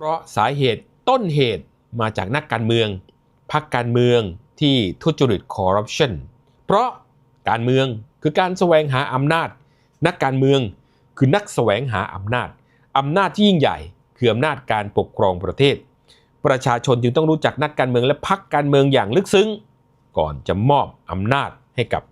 เพราะสาเหตุต้นเหตุมาจากนักการเมือง พรรคการเมืองที่ทุจริตคอร์รัปชันเพราะการเมืองคือการแสวงหาอำนาจ นักการเมืองคือนักแสวงหาอำนาจอำนาจที่ยิ่งใหญ่คืออำนาจการปกครองประเทศ ประชาชนจึงต้องรู้จักนักการเมืองและพรรคการเมืองอย่างลึกซึ้ง ก่อนจะมอบอำนาจให้กับ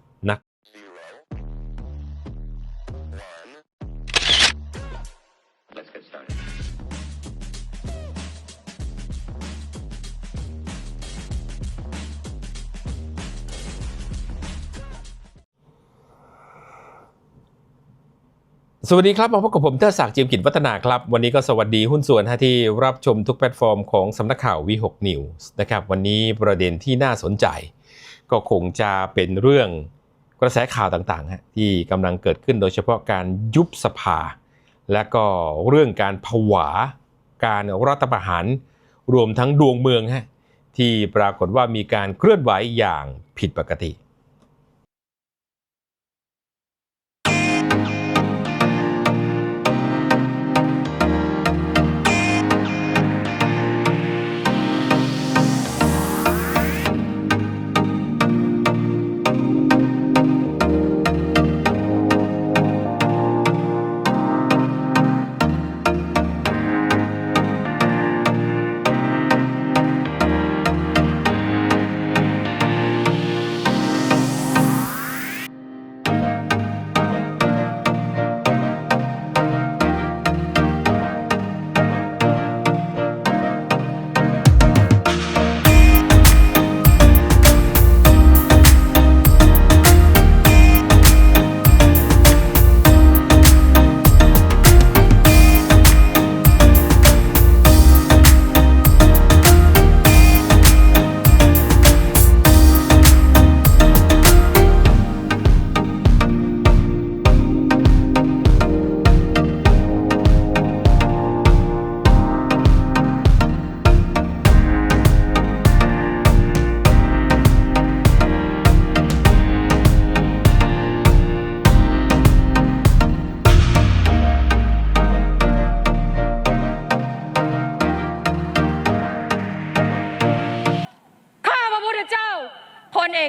สวัสดีครับ มาพบกับผมเทอศักดิ์จียมกิจวัฒนาครับ วันนี้ก็สวัสดีหุ้นส่วนที่รับชมทุกแพลตฟอร์มของสำนักข่าววีหกนิวส์นะครับ วันนี้ประเด็นที่น่าสนใจ ก็คงจะเป็นเรื่องกระแสข่าวต่างๆฮะที่กำลังเกิดขึ้นโดยเฉพาะการยุบสภา และก็เรื่องการผวา การรัฐประหาร รวมทั้งดวงเมืองฮะที่ปรากฏว่ามีการเคลื่อนไหวอย่างผิดปกติ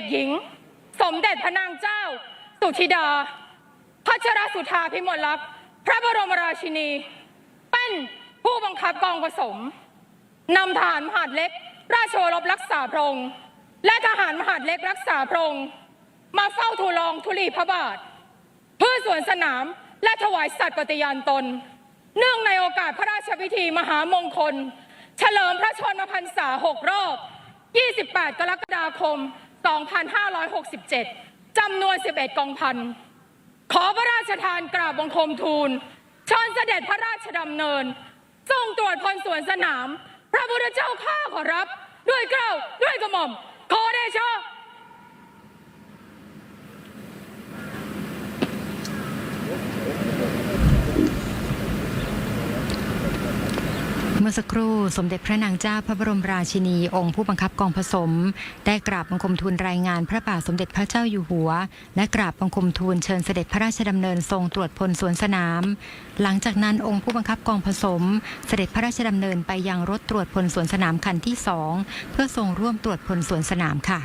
กหญิง สมเด็จพระนางเจ้า สุธิดา พัชรสุธาพิมลลักษณ์พระบรมราชินี เป็นผู้บังคับกองผสมนำทหารมหาดเล็ก ราชโอรบรักษาพระองค์และทหารมหาดเล็กรักษาพระองค์มาเฝ้าทูลองทุลีพระบาท เพื่อสวนสนามและถวายสัตย์ปฏิญาณตน เนื่องในโอกาสพระราชพิธีมหามงคล เฉลิมพระชนมพรรษา6รอบ 28 กรกฎาคม 2567 จำนวน 11 กองพัน ขอพระราชทานกราบบังคมทูลเชิญเสด็จพระราชดำเนินทรงตรวจพลสวนสนาม พระพุทธเจ้าข้าขอรับ ด้วยเกล้าด้วยกระหม่อมขอเดชะ มื่อสักครู่สมเด็จพระนางเจ้าพระบรมราชินี องค์ผู้บังคับกองผสม ได้กราบบังคมทูลรายงานพระบาทสมเด็จพระเจ้าอยู่หัว และกราบบังคมทูลเชิญเสด็จพระราชดำเนินทรงตรวจพลสวนสนาม หลังจากนั้นองค์ผู้บังคับกองผสม เสด็จพระราชดำเนินไปยังรถตรวจพลสวนสนามคันที่สองเพื่อทรงร่วมตรวจพลสวนสนามค่ะ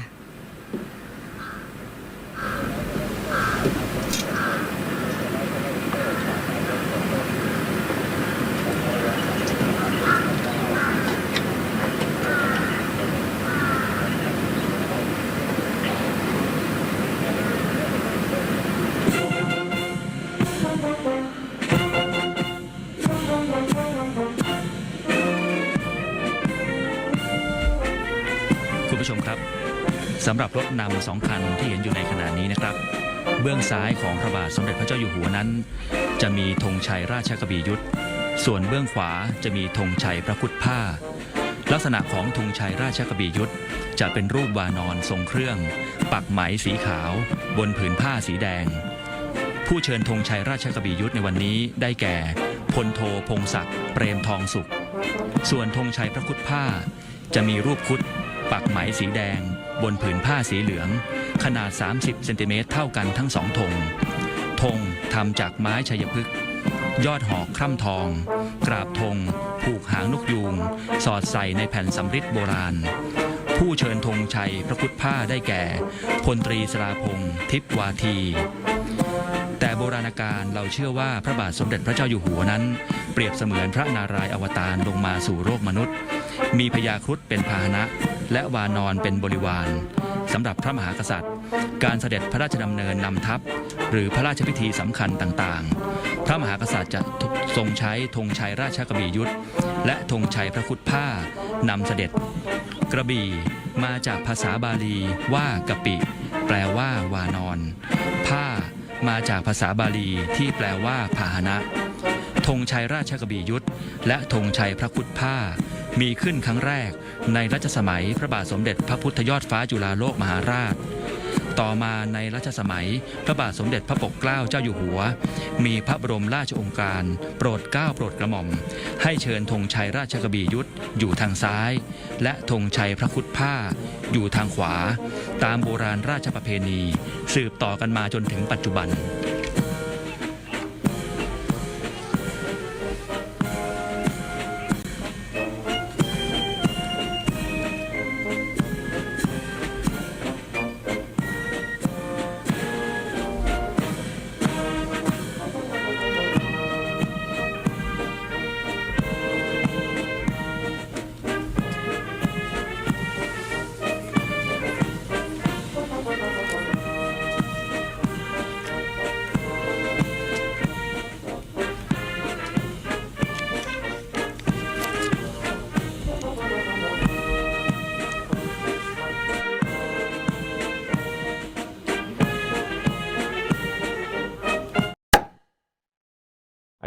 ำหรับรถนำสองคันที่เห็นอยู่ในขณะนี้นะครับ เบื้องซ้ายของพระบาทสมเด็จพระเจ้าอยู่หัวนั้น จะมีธงชัยราชกบียุทธส่วนเบื้องขวาจะมีธงชัยพระพุทธผ้า ลักษณะของธงชัยราชกบียุทธจะเป็นรูปวานอนทรงเครื่อง ปักไหมสีขาว บนผืนผ้าสีแดง ผู้เชิญธงชัยราชกบียุทธในวันนี้ได้แก่พลโทพงศักดิ์เปรมทองสุข ส่วนธงชัยพระคุดผ้า จะมีรูปคุดปักไหมสีแดง บนผืนผ้าสีเหลือง ขนาด 30 เซนติเมตรเท่ากันทั้งสองธงธงทำจากไม้ชัยพฤกษ์ยอดหอกคร่ำทอง กราบธงผูกหางนกยูง สอดใส่ในแผ่นสำริดโบราณ ผู้เชิญธงชัยพระพุทธผ้าได้แก่พลตรีสราพงษ์ทิพวาที แต่โบราณการเราเชื่อว่าพระบาทสมเด็จพระเจ้าอยู่หัวนั้น เปรียบเสมือนพระนารายณ์อวตารลงมาสู่โลกมนุษย์ มีพญาครุฑเป็นพาหนะ และวานอนเป็นบริวารสำหรับพระมหากษัตริย์ การเสด็จพระราชดำเนินนำทัพ หรือพระราชพิธีสำคัญต่างๆ พระมหากษัตริย์จะทรงใช้ธงชัยราชกบียุทธและธงชัยพระคุดผ้านำเสด็จ กระบี่มาจากภาษาบาลีว่ากะปิ แปลว่าวานอน ผ้ามาจากภาษาบาลีที่แปลว่าพาหนะธงชัยราชกบียุทธและธงชัยพระคุดผ้า มีขึ้นครั้งแรกในรัชสมัยพระบาทสมเด็จพระพุทธยอดฟ้าจุฬาโลกมหาราช ต่อมาในรัชสมัยพระบาทสมเด็จพระปกเกล้าเจ้าอยู่หัว มีพระบรมราชองค์การ โปรดเกล้าโปรดกระหม่อม ให้เชิญธงชัยราชกบียุทธอยู่ทางซ้าย และธงชัยพระคุดผ้า อยู่ทางขวา ตามโบราณราชประเพณี สืบต่อกันมาจนถึงปัจจุบัน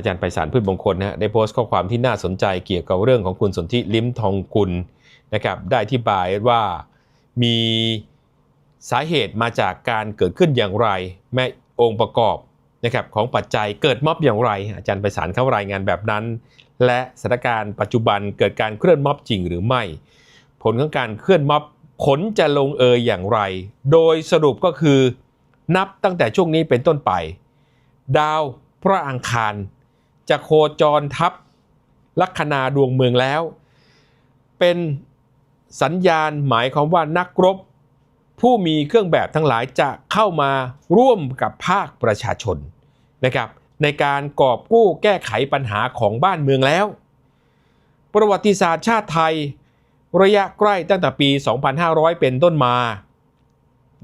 จารย์ไพศาลพืชมงคลนะได้โพสต์ข้อความที่น่าสนใจเกี่ยวกับเรื่องของคุณสนธิลิ้มทองกุลนะครับได้อธิบายว่ามีสาเหตุมาจากการเกิดขึ้นอย่างไร แม่องค์ประกอบนะครับของปัจจัยเกิดม็อบอย่างไร อาจารย์ไพศาลเข้ารายงานแบบนั้น และสถานการณ์ปัจจุบันเกิดการเคลื่อนม็อบจริงหรือไม่ ผลของการเคลื่อนม็อบผลจะลงเอยอย่างไร โดยสรุปก็คือนับตั้งแต่ช่วงนี้เป็นต้นไป ดาวพระอังคาร จะโคจรทับลัคนาดวงเมืองแล้ว เป็นสัญญาณหมายความว่านักรบ ผู้มีเครื่องแบบทั้งหลายจะเข้ามาร่วมกับภาคประชาชนนะครับในการกอบกู้แก้ไขปัญหาของบ้านเมืองแล้ว ประวัติศาสตร์ชาติไทย ระยะใกล้ตั้งแต่ปี 2500 เป็นต้นมา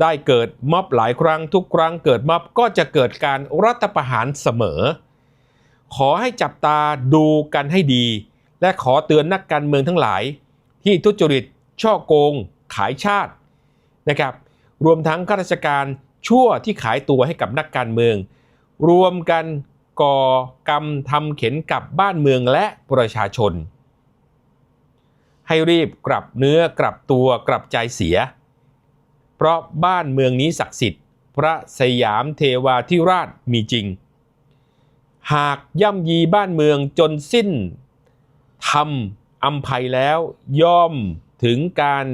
ได้เกิดม็อบหลายครั้งทุกครั้งเกิดม็อบก็จะเกิดการรัฐประหารเสมอ ขอให้จับตาดูกันให้ดี และขอเตือนนักการเมืองทั้งหลาย ที่ทุจริต ช่อโกง ขายชาตินะครับรวมทั้งข้าราชการชั่วที่ขายตัวให้กับนักการเมือง รวมกันก่อกรรมทำเข็นกับบ้านเมืองและประชาชน ให้รีบกลับเนื้อกลับตัวกลับใจเสีย เพราะบ้านเมืองนี้ศักดิ์สิทธิ์ พระสยามเทวาธิราชมีจริง หากย่ำยีบ้านเมืองจนสิ้นทำอำภัยแล้วย่อมถึงการ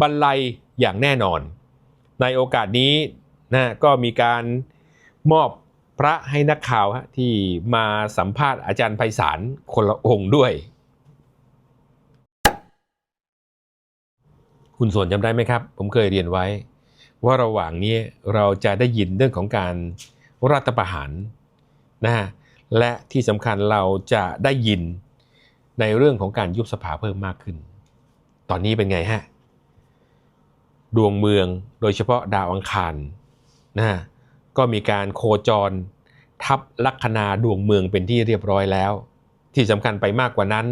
บรรลัยอย่างแน่นอน ในโอกาสนี้นะก็มีการมอบพระให้นักข่าวที่มาสัมภาษณ์อาจารย์ไพศาลคนละองค์ด้วย คุณส่วนจำได้ไหมครับ ผมเคยเรียนไว้ ว่าระหว่างนี้เราจะได้ยินเรื่องของการรัฐประหาร นะและที่สำคัญเราจะได้ยินในเรื่องของการยุบสภาเพิ่มมากขึ้น ตอนนี้เป็นไงฮะ ดวงเมืองโดยเฉพาะดาวอังคารนะฮะก็มีการโคจรทับลัคนาดวงเมืองเป็นที่เรียบร้อยแล้ว ที่สำคัญไปมากกว่านั้น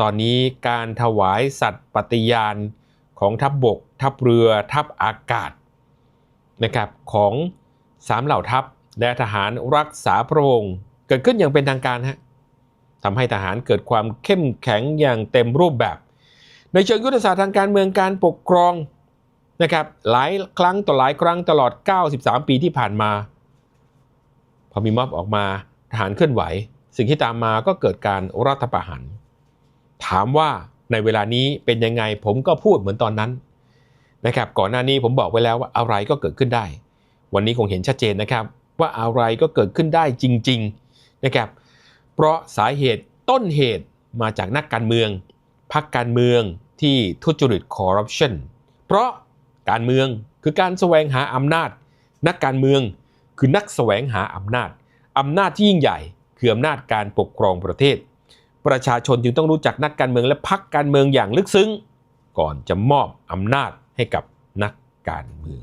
ตอนนี้การถวายสัตว์ปฏิญาณของทัพบบก ทัพเรือทัพอากาศนะครับของสามเหล่าทัพ และทหารรักษาพระองค์เกิดขึ้นอย่างเป็นทางการฮะทำให้ทหารเกิดความเข้มแข็งอย่างเต็มรูปแบบ ในเชิงยุทธศาสตร์ทางการเมืองการปกครองนะครับหลายครั้งต่อหลายครั้งตลอด 93 ปีที่ผ่านมา พอมีม็อบออกมาทหารเคลื่อนไหว สิ่งที่ตามมาก็เกิดการรัฐประหารถามว่าในเวลานี้เป็นยังไงผมก็พูดเหมือนตอนนั้นนะครับก่อนหน้านี้ผมบอกไว้แล้วว่าอะไรก็เกิดขึ้นได้ วันนี้คงเห็นชัดเจนนะครับ ว่าอะไรก็เกิดขึ้นได้จริงๆนะครับเพราะสาเหตุต้นเหตุมาจากนักการเมืองพรรคการเมืองที่ทุจริตคอร์รัปชันเพราะการเมืองคือการแสวงหาอำนาจ นักการเมืองคือนักแสวงหาอำนาจอำนาจที่ยิ่งใหญ่คืออำนาจการปกครองประเทศ ประชาชนจึงต้องรู้จักนักการเมืองและพรรคการเมืองอย่างลึกซึ้ง ก่อนจะมอบอำนาจให้กับนักการเมือง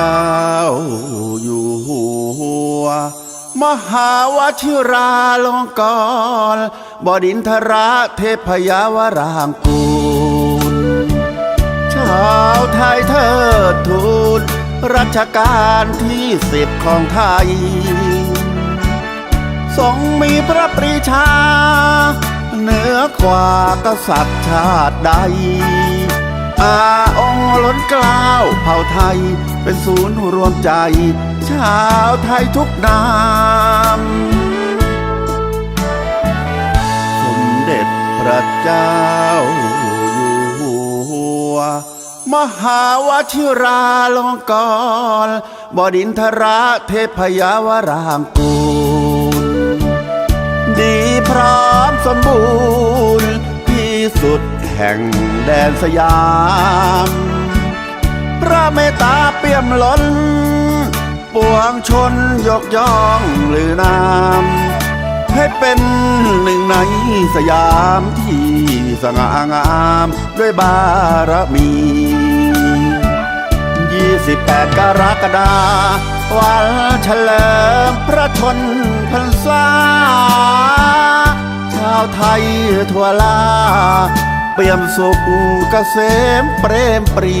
จ้าอยู่หัว มหาวชิราลงกรบดินทราเทพยาวรางกูลชาวไทยเทิดทูนรัชกาลที่สิบของไทย ทรงมีพระปรีชา เหนือกว่ากษัตริย์ชาติใดอาองค์ล้นกล้าวเผ่าไทย เป็นศูนย์รวมใจ ชาวไทยทุกนามสมเด็จพระเจ้าอยู่หัว มหาวชิราลงกรณบดินทราเทพยาวรางกูล ดีพร้อมสมบูรณ์ที่สุดแห่งแดนสยาม พระเมตตา เปี่ยมล้น ปวงชนยกย่องลือนามให้เป็นหนึ่งในสยามที่สง่างาม ด้วยบารมี 28 กรกฎาวันเฉลิมพระชนพรรษา ชาวไทยทั่วลา เปี่ยมสุขเกษมเปรมปรี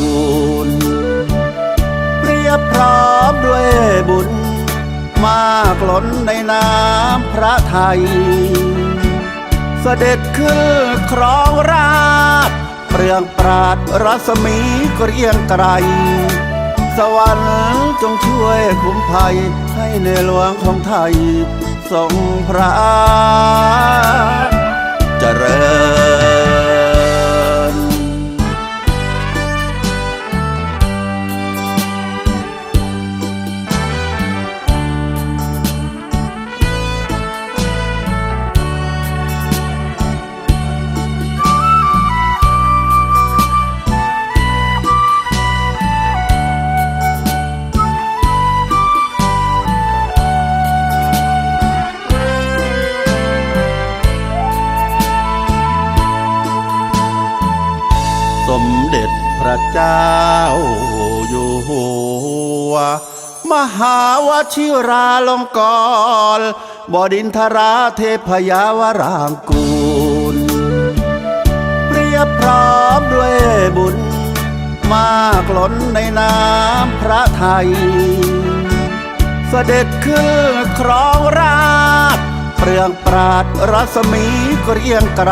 ล ยบพร้อมด้วยบุญ มากล้นในน้ำพระไทย เสด็จขึ้นครองราชเปลืองปราดรัศมีเกรียงไกร สวรรค์จงช่วยคุ้มภัย ให้ในหลวงของไทยทรงพระเจริญ จ้าอยู่หัว มหาวชิราลงกรบดินทราเทพยาวรางกูลเปรียบพร้อมด้วยบุญ มากล้นในน้ำพระไทย เสด็จขึ้นครองราชเปลืองปราดรัศมีเกรียงไกร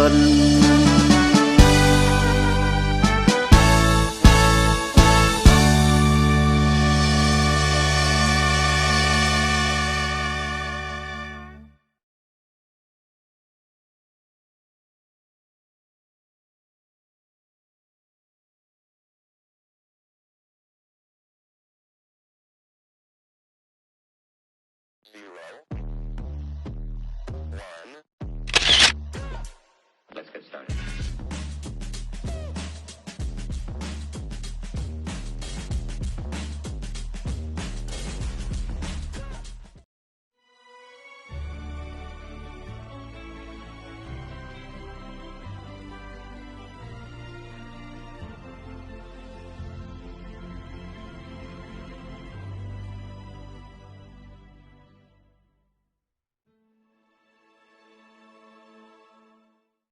ญ well.